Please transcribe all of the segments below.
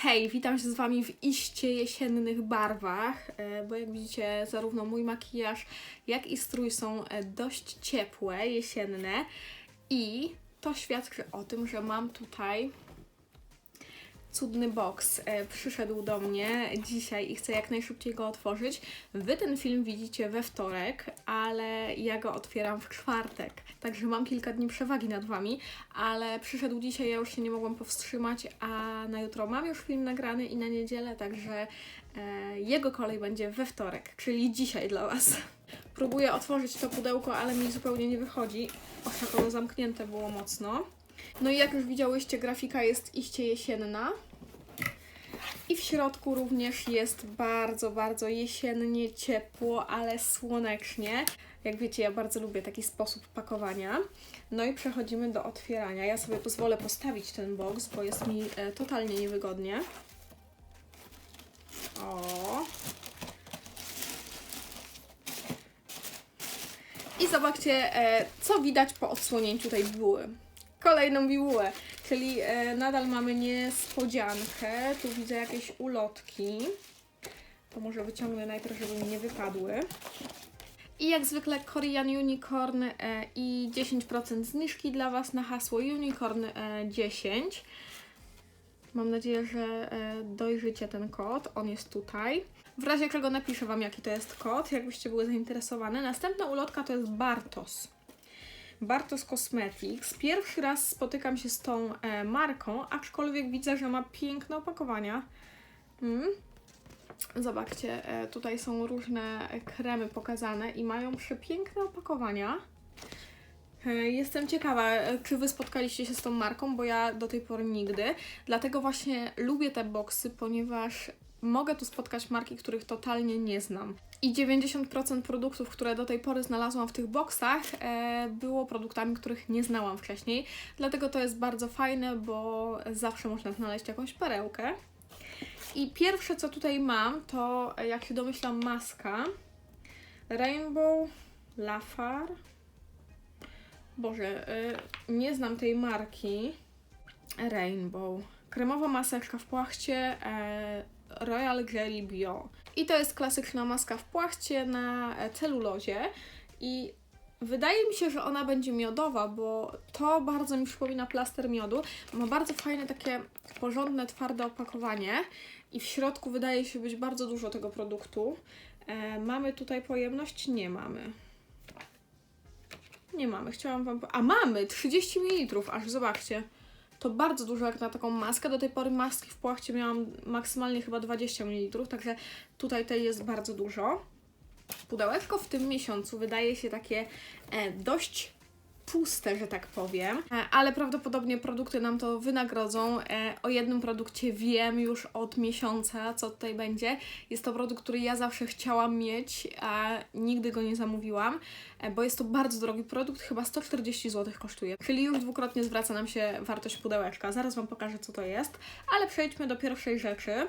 Hej, witam się z Wami w iście jesiennych barwach, e, bo jak widzicie, zarówno mój makijaż, jak i strój są e, dość ciepłe, jesienne. I to świadczy o tym, że mam tutaj cudny box. E, Przyszedł do mnie dzisiaj i chcę jak najszybciej go otworzyć. Wy ten film widzicie we wtorek, ale ja go otwieram w czwartek. Także mam kilka dni przewagi nad Wami, ale przyszedł dzisiaj, ja już się nie mogłam powstrzymać, a na jutro mam już film nagrany i na niedzielę, także e, jego kolej będzie we wtorek, czyli dzisiaj dla Was. Próbuję otworzyć to pudełko, ale mi zupełnie nie wychodzi. Och, jak zamknięte było mocno. No i jak już widziałyście, grafika jest iście jesienna. I w środku również jest bardzo, bardzo jesiennie, ciepło, ale słonecznie. Jak wiecie, ja bardzo lubię taki sposób pakowania. No i przechodzimy do otwierania. Ja sobie pozwolę postawić ten box, bo jest mi e, totalnie niewygodnie. O. I zobaczcie, e, co widać po odsłonięciu tej bibuły. Kolejną bibułę, czyli e, nadal mamy niespodziankę. Tu widzę jakieś ulotki. To może wyciągnę najpierw, żeby mi nie wypadły. I jak zwykle Korean Unicorn e, i 10% zniżki dla Was na hasło Unicorn e, 10. Mam nadzieję, że e, dojrzycie ten kod. On jest tutaj. W razie czego napiszę Wam, jaki to jest kod, jakbyście były zainteresowane. Następna ulotka to jest Bartos. Bartos Cosmetics. Pierwszy raz spotykam się z tą e, marką, aczkolwiek widzę, że ma piękne opakowania. Mm. Zobaczcie, e, tutaj są różne kremy pokazane i mają przepiękne opakowania. E, Jestem ciekawa, e, czy Wy spotkaliście się z tą marką, bo ja do tej pory nigdy. Dlatego właśnie lubię te boksy, ponieważ mogę tu spotkać marki, których totalnie nie znam. I 90% produktów, które do tej pory znalazłam w tych boksach, e, było produktami, których nie znałam wcześniej. Dlatego to jest bardzo fajne, bo zawsze można znaleźć jakąś perełkę. I pierwsze, co tutaj mam, to e, jak się domyślam, maska Rainbow Lafar. Boże, y, nie znam tej marki. Rainbow. Kremowa maseczka w płachcie e, Royal Jelly Bio. I to jest klasyczna maska w płachcie na e, celulozie. I wydaje mi się, że ona będzie miodowa, bo to bardzo mi przypomina plaster miodu. Ma bardzo fajne, takie porządne, twarde opakowanie. I w środku wydaje się być bardzo dużo tego produktu. E, mamy tutaj pojemność? Nie mamy. Nie mamy, chciałam Wam. A mamy! 30 ml, aż zobaczcie. To bardzo dużo jak na taką maskę. Do tej pory maski w płachcie miałam maksymalnie chyba 20 ml, także tutaj tej jest bardzo dużo. Pudełeczko w tym miesiącu wydaje się takie e, dość puste, że tak powiem, e, ale prawdopodobnie produkty nam to wynagrodzą. E, o jednym produkcie wiem już od miesiąca, co tutaj będzie. Jest to produkt, który ja zawsze chciałam mieć, a nigdy go nie zamówiłam, e, bo jest to bardzo drogi produkt, chyba 140 zł kosztuje. Czyli już dwukrotnie zwraca nam się wartość pudełeczka. Zaraz Wam pokażę, co to jest, ale przejdźmy do pierwszej rzeczy.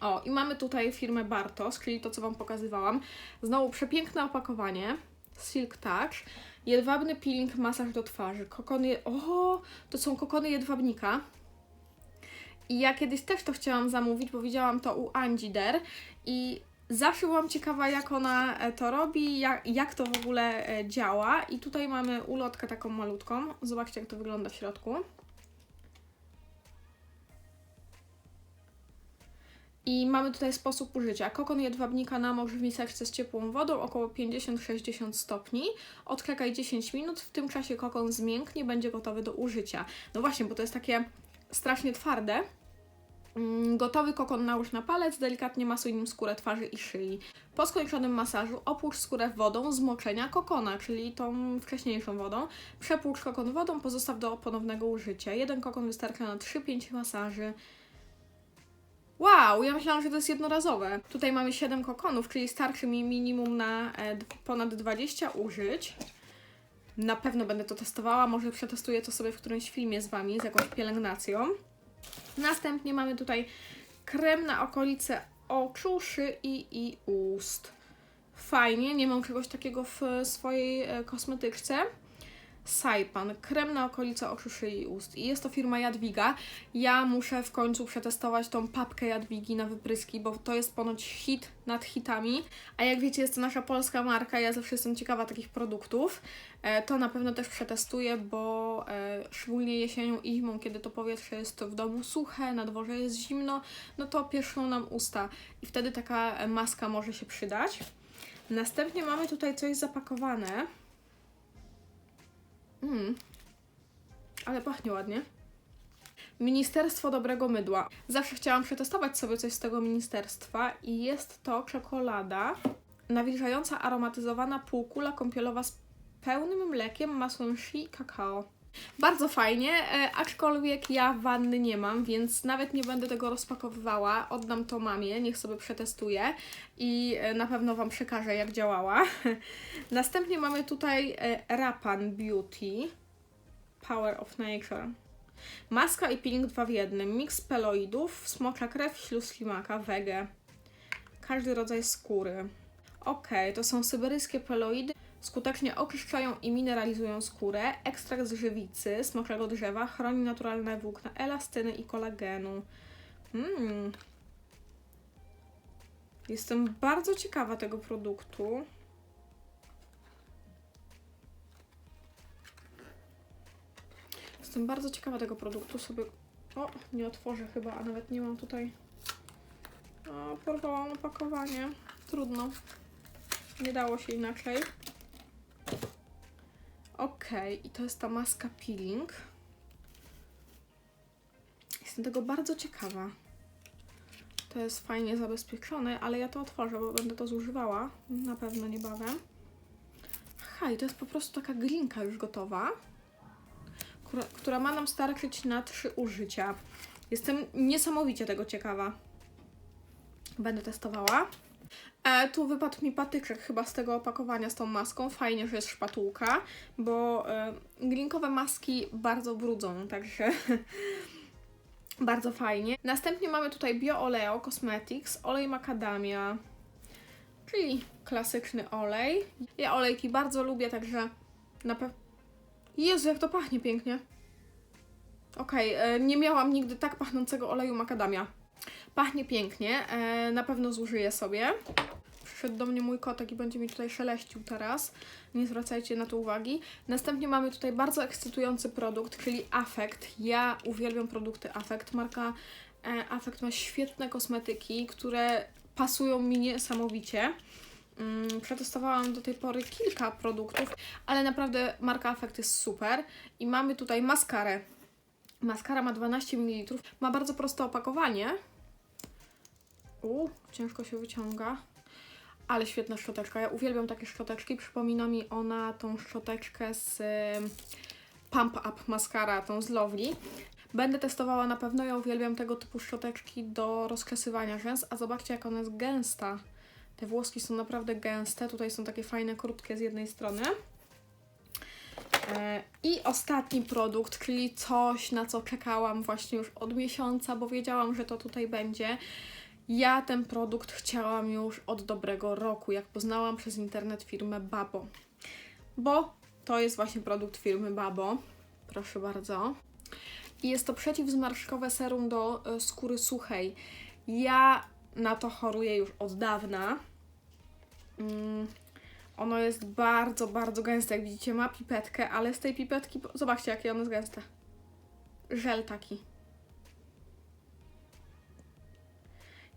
O, i mamy tutaj firmę Bartos, czyli to, co Wam pokazywałam. Znowu przepiękne opakowanie. Silk Touch. Jedwabny peeling, masaż do twarzy. Kokony. O, to są kokony jedwabnika. I ja kiedyś też to chciałam zamówić, bo widziałam to u Angider i zawsze byłam ciekawa, jak ona e, to robi, jak, jak to w ogóle e, działa. I tutaj mamy ulotkę taką malutką. Zobaczcie, jak to wygląda w środku. I mamy tutaj sposób użycia. Kokon jedwabnika namocz w miseczce z ciepłą wodą około 50-60 stopni. Odkrakaj 10 minut, w tym czasie kokon zmięknie, będzie gotowy do użycia. No właśnie, bo to jest takie strasznie twarde. Mm, Gotowy kokon nałóż na palec, delikatnie masuj nim skórę twarzy i szyi. Po skończonym masażu opłucz skórę wodą z moczenia kokona, czyli tą wcześniejszą wodą. Przepłucz kokon wodą, pozostaw do ponownego użycia. Jeden kokon wystarcza na 3-5 masaży. Wow, ja myślałam, że to jest jednorazowe. Tutaj mamy 7 kokonów, czyli starczy mi minimum na e, ponad 20 użyć. Na pewno będę to testowała, może przetestuję to sobie w którymś filmie z Wami, z jakąś pielęgnacją. Następnie mamy tutaj krem na okolice oczu, szyi i ust. Fajnie, nie mam czegoś takiego w swojej e, kosmetyczce. Saipan, krem na okolice oczu, szyi i ust. I jest to firma Jadwiga. Ja muszę w końcu przetestować tą papkę Jadwigi na wypryski, bo to jest ponoć hit nad hitami. A jak wiecie, jest to nasza polska marka, ja zawsze jestem ciekawa takich produktów. E, to na pewno też przetestuję, bo e, szczególnie jesienią i zimą, kiedy to powietrze jest w domu suche, na dworze jest zimno, no to pierzchną nam usta i wtedy taka maska może się przydać. Następnie mamy tutaj coś zapakowane. Mm. Ale pachnie ładnie. Ministerstwo Dobrego Mydła. Zawsze chciałam przetestować sobie coś z tego ministerstwa i jest to czekolada nawilżająca aromatyzowana półkula kąpielowa z pełnym mlekiem, masłem shea i kakao. Bardzo fajnie, e, aczkolwiek ja wanny nie mam, więc nawet nie będę tego rozpakowywała. Oddam to mamie, niech sobie przetestuje i e, na pewno Wam przekażę, jak działała. Następnie mamy tutaj e, Rapan Beauty Power of Nature. Maska i peeling 2 w jednym. Miks peloidów, smocza krew, śluz ślimaka, wege. Każdy rodzaj skóry. Ok, to są syberyjskie peloidy. Skutecznie oczyszczają i mineralizują skórę. Ekstrakt z żywicy, smoczego drzewa, chroni naturalne włókna elastyny i kolagenu. Mm. Jestem bardzo ciekawa tego produktu. Jestem bardzo ciekawa tego produktu. Sobie. O, nie otworzę chyba, a nawet nie mam tutaj. O, porwałam opakowanie. Trudno. Nie dało się inaczej. Ok, i to jest ta maska peeling. Jestem tego bardzo ciekawa. To jest fajnie zabezpieczone, ale ja to otworzę, bo będę to zużywała na pewno niebawem. Aha, i to jest po prostu taka glinka już gotowa, która, która ma nam starczyć na trzy użycia. Jestem niesamowicie tego ciekawa. Będę testowała. E, tu wypadł mi patyczek chyba z tego opakowania z tą maską. Fajnie, że jest szpatułka, bo e, glinkowe maski bardzo brudzą, także bardzo fajnie. Następnie mamy tutaj Bio Oleo Cosmetics, olej macadamia, czyli klasyczny olej. Ja olejki bardzo lubię, także na pewno... Jezu, jak to pachnie pięknie. Okej, okay, nie miałam nigdy tak pachnącego oleju macadamia. Pachnie pięknie, e, na pewno zużyję sobie. Przyszedł do mnie mój kotek i będzie mi tutaj szeleścił teraz. Nie zwracajcie na to uwagi. Następnie mamy tutaj bardzo ekscytujący produkt, czyli Affect. Ja uwielbiam produkty Affect. Marka e, Affect ma świetne kosmetyki, które pasują mi niesamowicie. Mm, przetestowałam do tej pory kilka produktów, ale naprawdę marka Affect jest super. I mamy tutaj maskarę. Maskara ma 12 ml, ma bardzo proste opakowanie. U, ciężko się wyciąga. Ale świetna szczoteczka. Ja uwielbiam takie szczoteczki. Przypomina mi ona tą szczoteczkę z Pump Up Mascara, tą z Lovely. Będę testowała na pewno. Ja uwielbiam tego typu szczoteczki do rozkresywania rzęs. A zobaczcie, jak ona jest gęsta. Te włoski są naprawdę gęste. Tutaj są takie fajne, krótkie z jednej strony. E, I ostatni produkt, czyli coś, na co czekałam właśnie już od miesiąca, bo wiedziałam, że to tutaj będzie. Ja ten produkt chciałam już od dobrego roku, jak poznałam przez internet firmę Babo. Bo to jest właśnie produkt firmy Babo. Proszę bardzo. I jest to przeciwzmarszczkowe serum do y, skóry suchej. Ja na to choruję już od dawna. Mm, ono jest bardzo, bardzo gęste. Jak widzicie, ma pipetkę, ale z tej pipetki, zobaczcie, jakie ono jest gęste. Żel taki.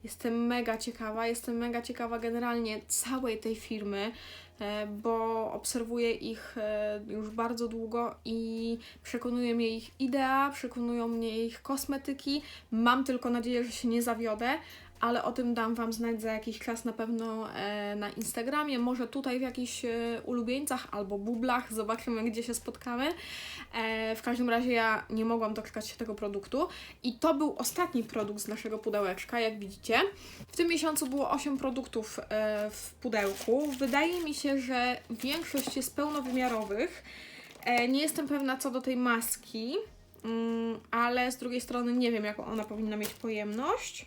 Jestem mega ciekawa, jestem mega ciekawa generalnie całej tej firmy, e, bo obserwuję ich e, już bardzo długo i przekonuje mnie ich idea, przekonują mnie ich kosmetyki. Mam tylko nadzieję, że się nie zawiodę, ale o tym dam Wam znać za jakiś czas na pewno e, na Instagramie, może tutaj w jakichś e, ulubieńcach albo bublach, zobaczymy gdzie się spotkamy. E, w każdym razie ja nie mogłam doczekać się tego produktu i to był ostatni produkt z naszego pudełeczka, jak widzicie. W tym miesiącu było 8 produktów w pudełku. Wydaje mi się, że większość jest pełnowymiarowych. Nie jestem pewna co do tej maski, mm, ale z drugiej strony nie wiem jaką ona powinna mieć pojemność.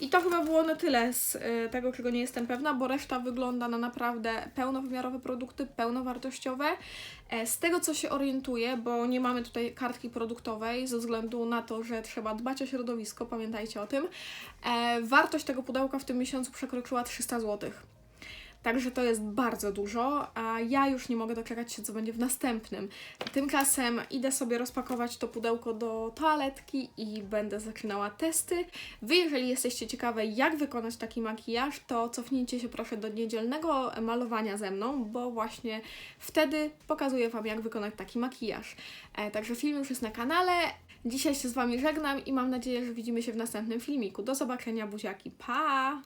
I to chyba było na tyle z y, tego, czego nie jestem pewna, bo reszta wygląda na naprawdę pełnowymiarowe produkty, pełnowartościowe. E, z tego, co się orientuję, bo nie mamy tutaj kartki produktowej, ze względu na to, że trzeba dbać o środowisko, pamiętajcie o tym, e, wartość tego pudełka w tym miesiącu przekroczyła 300 zł. Także to jest bardzo dużo, a ja już nie mogę doczekać się, co będzie w następnym. Tymczasem idę sobie rozpakować to pudełko do toaletki i będę zaczynała testy. Wy, jeżeli jesteście ciekawe, jak wykonać taki makijaż, to cofnijcie się proszę do niedzielnego malowania ze mną, bo właśnie wtedy pokazuję Wam, jak wykonać taki makijaż. E, także film już jest na kanale. Dzisiaj się z Wami żegnam i mam nadzieję, że widzimy się w następnym filmiku. Do zobaczenia, buziaki. Pa!